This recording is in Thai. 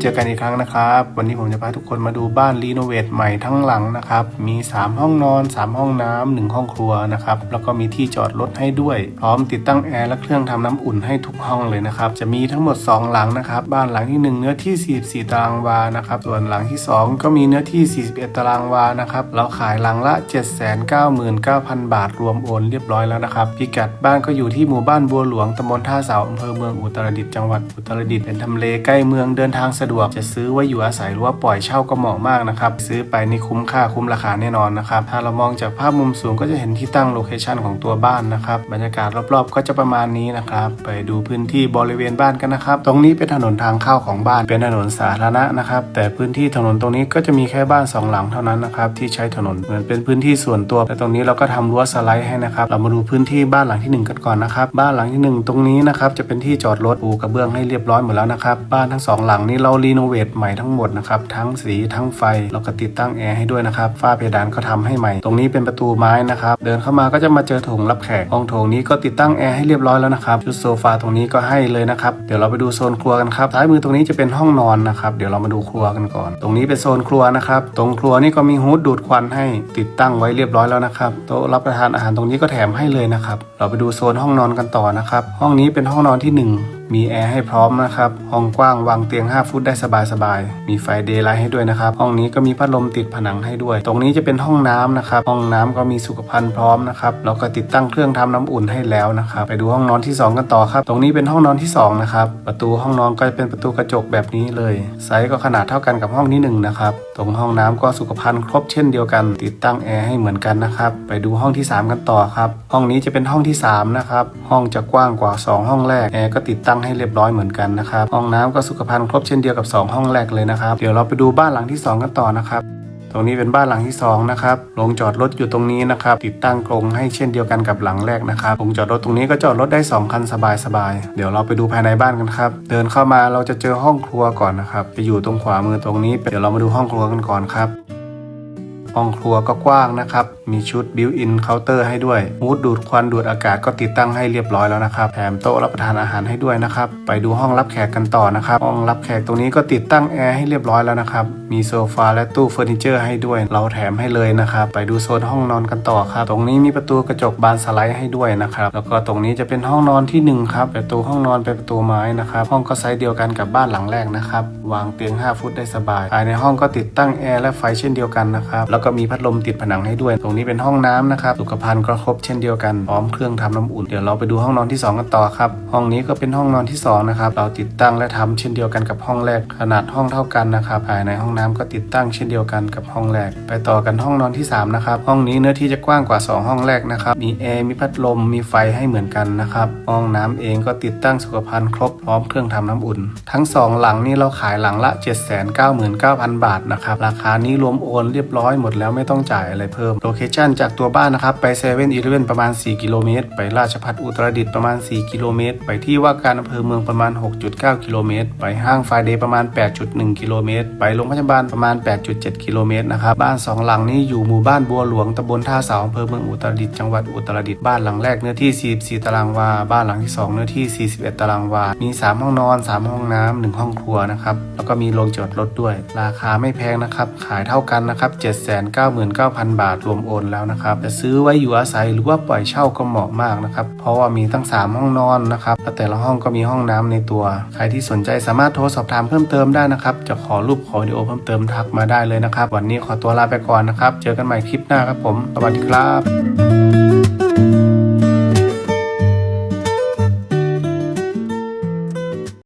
เจอกันอีกครั้งนะครับ วันนี้ผมจะพาทุกคนมาดูบ้านรีโนเวทใหม่ทั้งหลังนะครับ มี 3 ห้องนอน 3 ห้องน้ำหนึ่งห้องครัวนะครับ แล้วก็มีที่จอดรถให้ด้วย พร้อมติดตั้งแอร์และเครื่องทำน้ำอุ่นให้ทุกห้องเลยนะครับ จะมีทั้งหมด 2 หลังนะครับ บ้านหลังที่ 1 เนื้อที่ 44 ตารางวา นะครับ ส่วนหลังที่ 2 ก็มีเนื้อที่ 41 ตารางวา นะครับ เราขายหลังละ 799,000 บาท รวมโอนเรียบร้อยแล้วนะครับ พิกัดบ้านก็อยู่ที่หมู่บ้านบัวหลวงตำบลท่าเสาอำเภอเมืองอุตรดิตถ์ จังหวัดอุตรดิตถ์ เป็นทำเลใกล้เมืองเดินทางสะดวก จะซื้อไว้อยู่อาศัยหรือว่าปล่อยเช่าก็เหมาะมากนะครับซื้อไปนี่คุ้มค่าคุ้มราคาแน่นอนนะครับถ้าเรามองจากภาพมุมสูงก็จะเห็นที่ตั้งโลเคชันของตัวบ้านนะครับบรรยากาศรอบๆ ก็จะประมาณนี้นะครับไปดูพื้นที่บริเวณบ้านกันนะครับตรงนี้เป็นถนนทางเข้าของบ้านเป็นถนนสาธารณะนะครับแต่พื้นที่ถนนตรงนี้ก็จะมีแค่บ้านสองหลังเท่านั้นนะครับที่ใช้ถนนเหมือนเป็นพื้นที่ส่วนตัว แต่ตรงนี้เราก็ทำรั้วสไลด์ให้นะครับเรามาดูพื้นที่บ้านหลังที่หนึ่งกันก่อนนะครับบ้านหลังที่หนึ่งตรงนี้นะครับจะเป็นที่จอดรถปูกระเบื้องให้เรียบร้อยหมดแล้วนะครับบ้านทั้งสองหลังนี้เรารีโนเวทใหม่ทั้งหมดนะครับทั้งสีทั้งไฟแล้วก็ติดตั้งแอร์ให้ด้วยนะครับฝ้าเพดานก็ทำให้ใหม่ ตรงนี้เป็นประตูไม้นะครับเดินเข้ามาก็จะมาเจอโถงรับแขกห้องโถงนี้ก็ติดตั้งแอร์ให้เรียบร้อยแล้วนะครับชุดโซฟาตรงนี้ก็ให้เลยนะครับเดี๋ยวเราไปดูโซนครัวกันครับซ้ายมือตรงนี้จะเป็นห้องนอนนะครับเดี๋ยวเรามาดูครัวกันก่อน ตรงนี้เป็นโซนครัวนะครับตรงครัวนี่ก็มีฮูดดูดควันให้ติดตั้งไว้เรียบร้อยแล้วนะครับโต๊ะรับประทานอาหารตรงนี้ก็แถมให้เลยนะครับเราไปดูโซนห้องนอนกันต่อนะครับห้องนี้เป็นห้องนอนที่หนึ่ง มีแอร์ให้พร้อมนะครับ ห้องกว้างวางเตียง 5 ฟุตได้สบายๆ มีไฟเดย์ไลท์ให้ด้วยนะครับ ห้องนี้ก็มีพัดลมติดผนังให้ด้วย ตรงนี้จะเป็นห้องน้ำนะครับ ห้องน้ำก็มีสุขภัณฑ์พร้อมนะครับ แล้วก็ติดตั้งเครื่องทำน้ำอุ่นให้แล้วนะครับ ไปดูห้องนอนที่ 2 กันต่อครับ ตรงนี้เป็นห้องนอนที่ 2 นะครับ ประตูห้องนอนก็จะเป็นประตูกระจกแบบนี้เลย ไซส์ก็ขนาดเท่ากันกับห้องที่หนึ่งนะครับ ตรงห้องน้ำก็สุขภัณฑ์ครบเช่นเดียวกัน ติดตั้งแอร์ให้เหมือนกันนะครับ ไปดูห้องที่ 3 กันต่อครับ ห้องนี้จะเป็นห้องที่3นะครับ ห้องจะกว้างกว่า 2 ห้องแรก แอร์ก็ติดตั้งให้เรียบร้อยเหมือนกันนะครับห้องน้ำก็สุขภัณฑ์ครบเช่นเดียวกับ 2 ห้องแรกเลยนะครับ เดี๋ยวเราไปดูบ้านหลังที่ 2 กันต่อนะครับตรงนี้เป็นบ้านหลังที่2นะครับโรงจอดรถอยู่ตรงนี้นะครับ ติดตั้งกรงให้เช่นเดียวกันกับหลังแรกนะครับโรงจอดรถตรงนี้ก็จอดรถได้ 2 คันสบายๆ เดี๋ยวเราไปดูภายในบ้านกันครับ เดินเข้ามาเราจะเจอห้องครัวก่อนนะครับ จะอยู่ตรงขวามือตรงนี้ เดี๋ยวเรามาดูห้องครัวกันก่อนครับ ห้องครัวก็กว้างนะครับ มีชุดบิวอินเคาน์เตอร์ให้ด้วยมูดดูดควันดูดอากาศก็ติดตั้งให้เรียบร้อยแล้วนะครับ แถมโต๊ะรับประทานอาหารให้ด้วยนะครับ ไปดูห้องรับแขกกันต่อนะครับ ห้องรับแขกตรงนี้ก็ติดตั้งแอร์ให้เรียบร้อยแล้วนะครับ มีโซฟาและตู้เฟอร์นิเจอร์ให้ด้วย เราแถมให้เลยนะครับ ไปดูโซนห้องนอนกันต่อครับ ตรงนี้มีประตูกระจกบานสไลด์ให้ด้วยนะครับ แล้วก็ตรงนี้จะเป็นห้องนอนที่หนึ่งครับ ประตูห้องนอนเป็นประตูไม้นะครับ ห้องก็ไซส์เดียวกันกับบ้านหลังแรกนะครับ วางเตียง 5 ฟุตได้สบาย ภายในห้องก็ติดตั้งแอร์และไฟเช่นเดียวกันนะครับแล้วก็มีพัดลมติดผนังให้ด้วย ตรงนี้เป็นห้องน้ำนะครับสุขภัณฑ์ก็ครบเช่นเดียวกันพร้อมเครื่องทำน้ำอุ่นเดี๋ยวเราไปดูห้องนอนที่ 2 กันต่อครับห้องนี้ก็เป็นห้องนอนที่2นะครับเราติดตั้งและทำเช่นเดียวกันกับห้องแรก ขนาดห้องเท่ากันนะครับภายในห้องน้ำก็ติดตั้งเช่นเดียวกันกับห้องแรก ไปต่อกันห้องนอนที่3นะครับห้องนี้เนื้อที่จะกว้างกว่า 2 ห้องแรกนะครับมีแอร์มีพัดลมมีไฟให้เหมือนกันนะครับห้องน้ำเองก็ติดตั้งสุขภัณฑ์ครบพร้อมเครื่องทำน้ำอุ่น ทั้ง 2 หลังนี้เราขายหลังละ 799,000 บาทนะครับราคานี้รวมโอนเรียบร้อยหมดแล้วไม่ต้องจ่ายอะไรเพิ่มโลเคชั่นจากตัวบ้านนะครับไปเซเว่นอีเลเว่นประมาณ 4 กิโลเมตร ไปราชพัฒอุตรดิตถ์ประมาณ 4 กิโลเมตร ไปที่ว่าการอำเภอเมืองประมาณ 6.9 กิโลเมตร ไปห้างไฟเดย์ประมาณ 8.1 กิโลเมตร ไปโรงพยาบาลประมาณ 8.7 กิโลเมตรนะครับ บ้าน 2 หลังนี้อยู่หมู่บ้านบัวหลวงตำบลท่าเสาอำเภอเมืองอุตรดิตถ์จังหวัดอุตรดิตถ์บ้านหลังแรกเนื้อที่ 44 ตารางวา บ้านหลังที่ 2 เนื้อที่ 41 ตารางวา มี 3 ห้องนอน 3 ห้องน้ำ1ห้องครัวนะครับ แล้วก็มีโรงจอดรถด้วย ราคาไม่แพงนะครับ ขายเท่ากันนะครับ99,000 บาทรวมโอนแล้วนะครับจะซื้อไว้อยู่อาศัยหรือว่าปล่อยเช่าก็เหมาะมากนะครับเพราะว่ามีตั้ง 3 ห้องนอนนะครับและแต่ละห้องก็มีห้องน้ำในตัว ใครที่สนใจสามารถโทรสอบถามเพิ่มเติมได้นะครับ จะขอรูปขอวิดีโอเพิ่มเติมทักมาได้เลยนะครับ วันนี้ขอตัวลาไปก่อนนะครับ เจอกันใหม่คลิปหน้าครับผม สวัสดีครับ